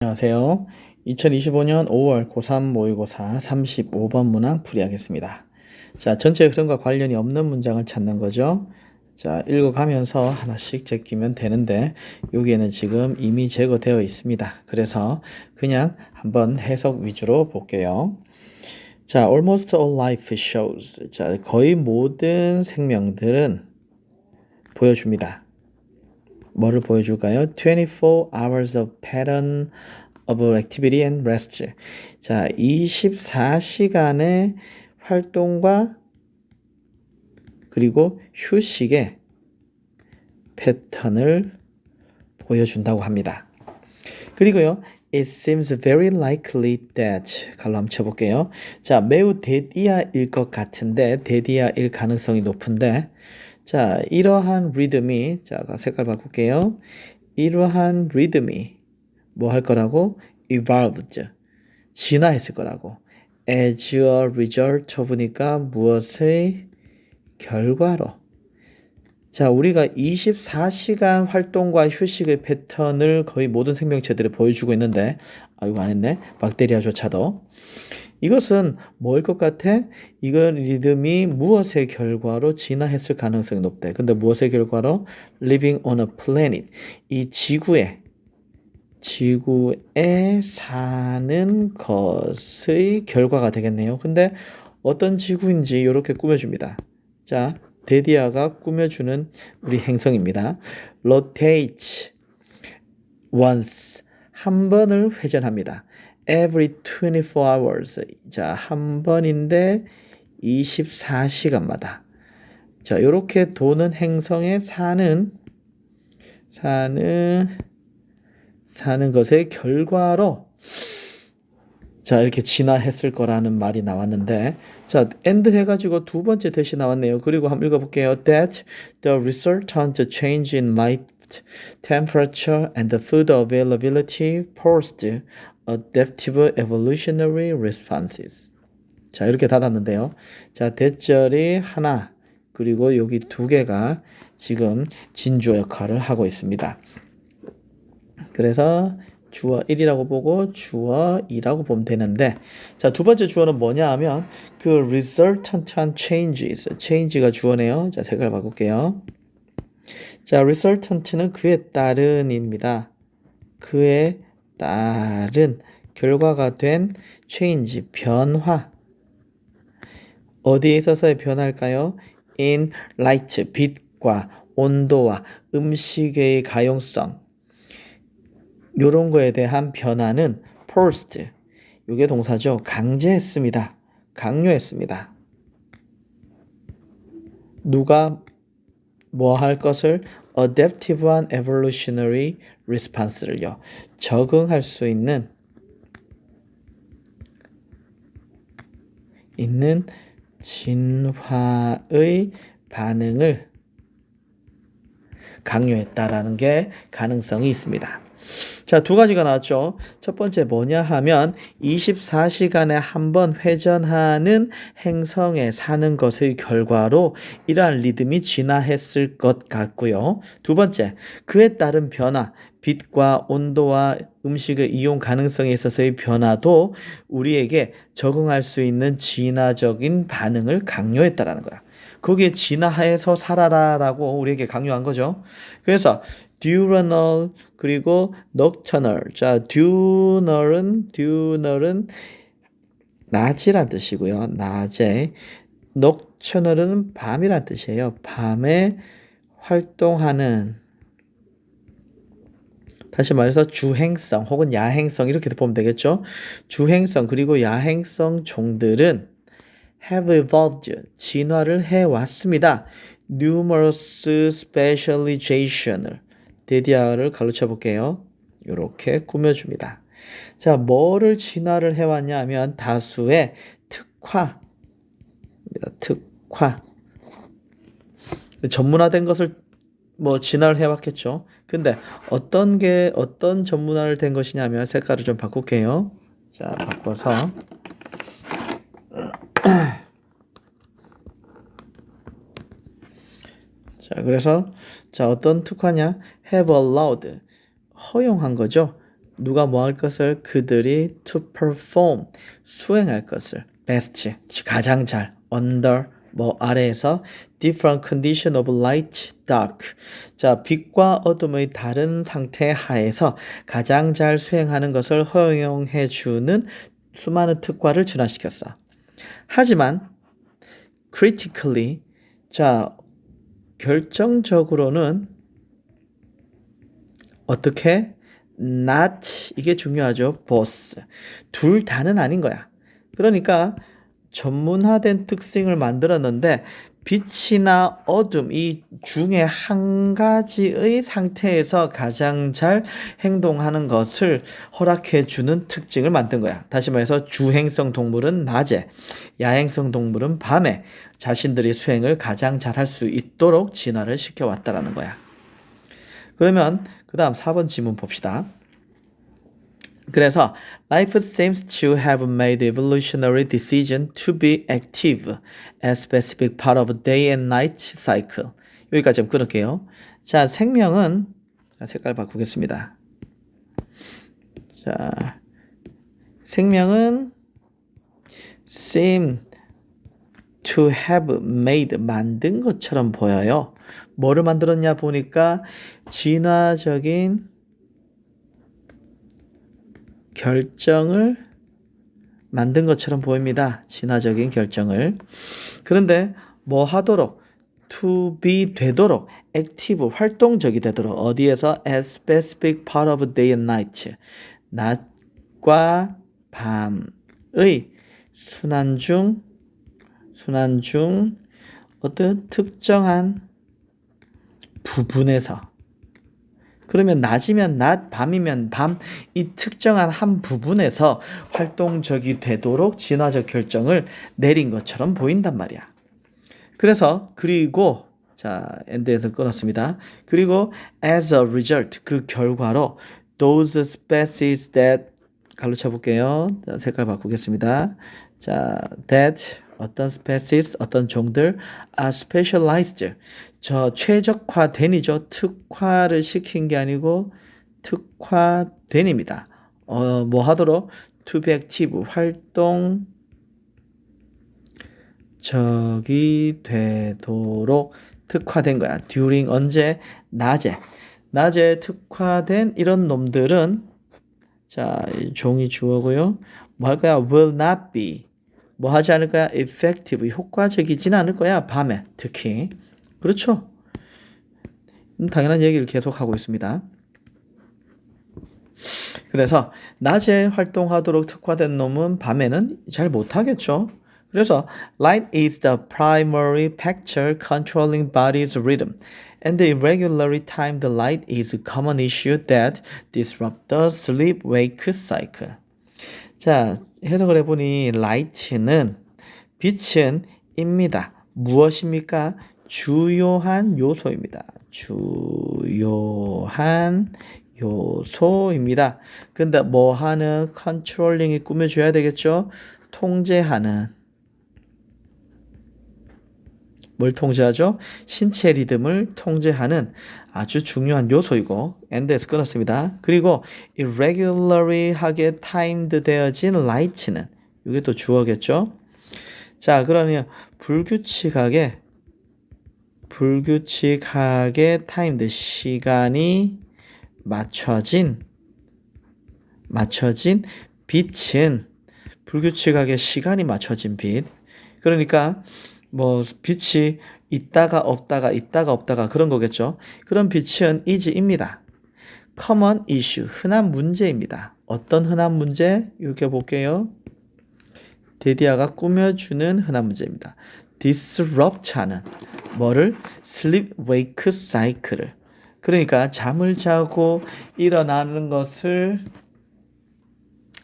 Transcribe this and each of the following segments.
안녕하세요. 2025년 5월 고3 모의고사 35번 문항 풀이하겠습니다. 자, 전체 흐름과 관련이 없는 문장을 찾는 거죠. 자, 읽어가면서 하나씩 제끼면 되는데 여기에는 지금 이미 제거되어 있습니다. 그래서 그냥 한번 해석 위주로 볼게요. 자, almost all life shows. 자, 거의 모든 생명들은 보여줍니다. 뭐를 보여줄까요? 24 hours of pattern of activity and rest. 자, 24시간의 활동과 그리고 휴식의 패턴을 보여준다고 합니다. 그리고요, it seems very likely that 갈로 한번 쳐볼게요. 자, 매우 대디아일 것 같은데 대디아일 가능성이 높은데 자, 이러한 리듬이 자, 색깔 바꿀게요. 이러한 리듬이 뭐 할 거라고? evolved. 진화했을 거라고. as a result of니까 무엇의 결과로. 자, 우리가 24시간 활동과 휴식의 패턴을 거의 모든 생명체들이 보여주고 있는데, 아, 이거 안 했네. 박테리아조차도. 이것은 뭐일 것 같아? 이건 리듬이 무엇의 결과로 진화했을 가능성이 높대. 근데 무엇의 결과로? living on a planet. 이 지구에 지구에 사는 것의 결과가 되겠네요. 근데 어떤 지구인지 이렇게 꾸며줍니다. 자, 데디아가 꾸며주는 우리 행성입니다. rotate once 한 번을 회전합니다. Every 24 hours. 자, 한 번인데 24시간마다. 자, 요렇게 도는 행성에 사는 사는 사는 것의 결과로 자, 이렇게 진화했을 거라는 말이 나왔는데 자, end 해 가지고 두 번째 대시 나왔네요. 그리고 한번 읽어 볼게요. that the resultant change in light temperature and the food availability posed adaptive evolutionary responses. 자, 이렇게 닫았는데요. 자, 대절이 하나, 그리고 여기 두 개가 지금 진주어 역할을 하고 있습니다. 그래서 주어 1이라고 보고 주어 2라고 보면 되는데 자, 두 번째 주어는 뭐냐 하면 그 resultant한 changes, change가 주어네요. 자, 색깔 바꿀게요. 자, resultant는 그에 따른입니다. 그에 따른 결과가 된 change, 변화. 어디에 있어서의 변화일까요? in light, 빛과 온도와 음식의 가용성. 요런 거에 대한 변화는 forced. 요게 동사죠. 강제했습니다. 강요했습니다. 누가 뭐 할 것을 adaptive한 evolutionary response를요. 적응할 수 있는 있는 진화의 반응을 강요했다라는 게 가능성이 있습니다. 자, 두 가지가 나왔죠. 첫 번째 뭐냐 하면 24시간에 한 번 회전하는 행성에 사는 것의 결과로 이러한 리듬이 진화했을 것 같고요. 두 번째, 그에 따른 변화, 빛과 온도와 음식의 이용 가능성에 있어서의 변화도 우리에게 적응할 수 있는 진화적인 반응을 강요했다라는 거야. 거기에 진화해서 살아라라고 우리에게 강요한 거죠. 그래서 diurnal 그리고 nocturnal. 자, diurnal은 diurnal은 낮이란 뜻이고요. 낮에 nocturnal은 밤이란 뜻이에요. 밤에 활동하는 다시 말해서 주행성 혹은 야행성 이렇게 보면 되겠죠. 주행성 그리고 야행성 종들은 have evolved 진화를 해 왔습니다. numerous specialization을 데디아를 갈로쳐 볼게요. 이렇게 꾸며줍니다. 자, 뭐를 진화를 해왔냐 하면 다수의 특화, 특화. 전문화된 것을 뭐 진화를 해왔겠죠. 근데 어떤 게 어떤 전문화를 된 것이냐면 색깔을 좀 바꿀게요. 자, 바꿔서 자, 그래서 자, 어떤 특화냐? have allowed 허용한 거죠. 누가 뭐 할 것을? 그들이 to perform. 수행할 것을. best. 가장 잘. under. 뭐 아래에서. different condition of light, dark. 자, 빛과 어둠의 다른 상태 하에서 가장 잘 수행하는 것을 허용해 주는 수많은 특과를 준화시켰어. 하지만 critically. 자, 결정적으로는 어떻게 not 이게 중요하죠. both 둘 다는 아닌 거야. 그러니까 전문화된 특징을 만들었는데 빛이나 어둠 이 중에 한 가지의 상태에서 가장 잘 행동하는 것을 허락해 주는 특징을 만든 거야. 다시 말해서 주행성 동물은 낮에, 야행성 동물은 밤에 자신들이 수행을 가장 잘 할 수 있도록 진화를 시켜 왔다라는 거야. 그러면 그다음 4번 지문 봅시다. 그래서 life seems to have made evolutionary decision to be active as specific part of day and night cycle. 여기까지 좀 끊을게요. 자, 생명은 자, 색깔 바꾸겠습니다. 자, 생명은 seem to have made 만든 것처럼 보여요. 뭐를 만들었냐 보니까 진화적인 결정을 만든 것처럼 보입니다. 진화적인 결정을. 그런데 뭐 하도록 to be 되도록 active 활동적이 되도록 어디에서 as specific part of day and night 낮과 밤의 순환 중 순환 중 어떤 특정한 부분에서 그러면 낮이면 낮, 밤이면 밤, 이 특정한 한 부분에서 활동적이 되도록 진화적 결정을 내린 것처럼 보인단 말이야. 그래서, 그리고, 자, 엔드에서 끊었습니다. 그리고, as a result, 그 결과로, those species that, 갈로 쳐볼게요. 자, 색깔 바꾸겠습니다. 자, that, 어떤 species, 어떤 종들 are specialized. 저 최적화된이죠. 특화를 시킨 게 아니고 특화된입니다. 어, 뭐 하도록 be active 활동 적이 되도록 특화된 거야. during 언제 낮에 낮에 특화된 이런 놈들은 자 종이 주어고요. 뭐 할 거야? will not be 뭐 하지 않을 거야? effective 효과적이지는 않을 거야. 밤에 특히 그렇죠? 음, 당연한 얘기를 계속 하고 있습니다. 그래서 낮에 활동하도록 특화된 놈은 밤에는 잘 못하겠죠. 그래서 light is the primary factor controlling body's rhythm. And the irregularly timed light is a common issue that disrupt the sleep-wake cycle. 자, 해석을 해보니 light는 빛은 입니다. 무엇입니까? 주요한 요소입니다. 주요한 요소입니다. 근데 뭐 하는 컨트롤링이 꾸며줘야 되겠죠? 통제하는 뭘 통제하죠? 신체 리듬을 통제하는 아주 중요한 요소이고 end에서 끊었습니다. 그리고 irregularly하게 timed 되어진 light는 이게 또 주어겠죠? 자, 그러면 불규칙하게 불규칙하게 타임드 시간이 맞춰진 맞춰진 빛은 불규칙하게 시간이 맞춰진 빛. 그러니까 뭐 빛이 있다가 없다가 있다가 없다가 그런 거겠죠. 그런 빛은 이지입니다. common issue 흔한 문제입니다. 어떤 흔한 문제? 이렇게 볼게요. 데디아가 꾸며주는 흔한 문제입니다. disrupt 하는 뭐를 sleep wake cycle을 그러니까 잠을 자고 일어나는 것을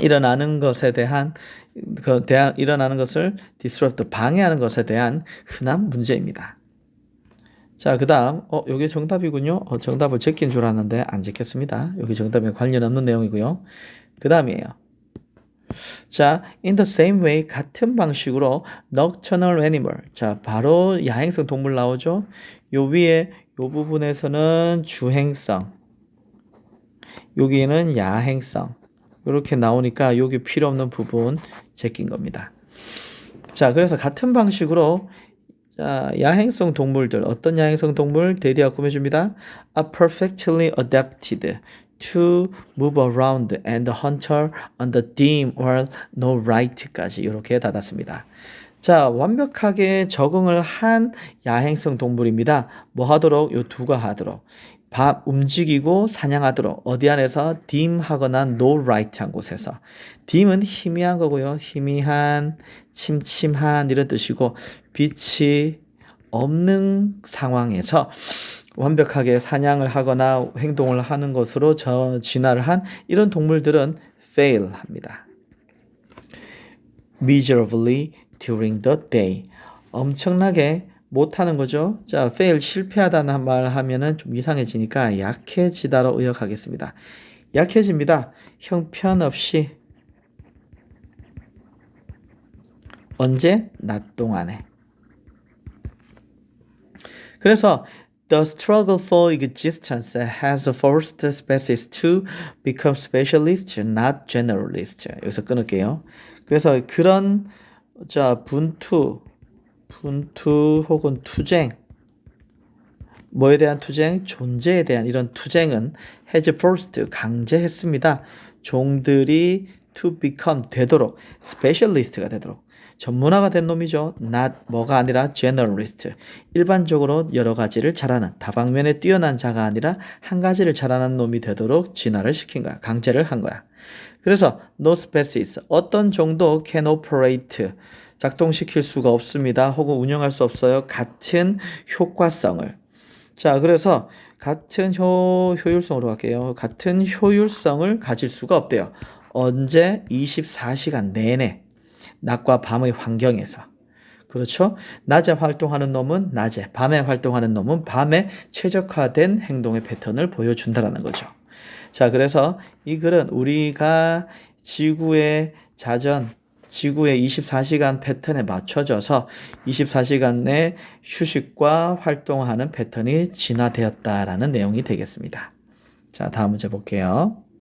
일어나는 것에 대한 그 대한 일어나는 것을 disrupt 방해하는 것에 대한 흔한 문제입니다. 자, 그다음 어 여기 정답이군요. 어, 정답을 제낀 줄 알았는데 안 제꼈습니다. 여기 정답에 관련 없는 내용이고요. 그다음이에요. 자, in the same way 같은 방식으로 nocturnal animal. 자, 바로 야행성 동물 나오죠. 요 위에 요 부분에서는 주행성. 여기는 야행성. 이렇게 나오니까 여기 필요 없는 부분 제낀 겁니다. 자, 그래서 같은 방식으로 자, 야행성 동물들 어떤 야행성 동물 데디아 꾸며줍니다. are perfectly adapted to move around and hunter on the dim or no right까지 이렇게 닫았습니다. 자, 완벽하게 적응을 한 야행성 동물입니다. 뭐 하도록? 요 두가 하도록. 밤 움직이고 사냥하도록 어디 안에서 딤하거나 no right한 곳에서 딤은 희미한 거고요. 희미한, 침침한 이런 뜻이고 빛이 없는 상황에서 완벽하게 사냥을 하거나 행동을 하는 것으로 저 진화를 한 이런 동물들은 fail 합니다. miserably during the day. 엄청나게 못하는 거죠. 자, fail 실패하다는 말 하면은 좀 이상해지니까 약해지다로 의역하겠습니다. 약해집니다. 형편없이 언제? 낮 동안에. 그래서 The struggle for existence has forced species to become specialists, not generalists. 여기서 끊을게요. 그래서 그런 자 분투, 분투 혹은 투쟁, 뭐에 대한 투쟁? 존재에 대한 이런 투쟁은 has forced 강제했습니다. 종들이 to become 되도록 specialist가 되도록 전문화가 된 놈이죠. not 뭐가 아니라 generalist. 일반적으로 여러 가지를 잘하는 다방면에 뛰어난 자가 아니라 한 가지를 잘하는 놈이 되도록 진화를 시킨 거야. 강제를 한 거야. 그래서 no species 어떤 종도 can operate 작동시킬 수가 없습니다. 혹은 운영할 수 없어요. 같은 효과성을. 자, 그래서 같은 효, 효율성으로 갈게요. 같은 효율성을 가질 수가 없대요. 언제 24시간 내내 낮과 밤의 환경에서 그렇죠? 낮에 활동하는 놈은 낮에, 밤에 활동하는 놈은 밤에 최적화된 행동의 패턴을 보여준다라는 거죠. 자, 그래서 이 글은 우리가 지구의 자전, 지구의 24시간 패턴에 맞춰져서 24시간 내 휴식과 활동하는 패턴이 진화되었다라는 내용이 되겠습니다. 자, 다음 문제 볼게요.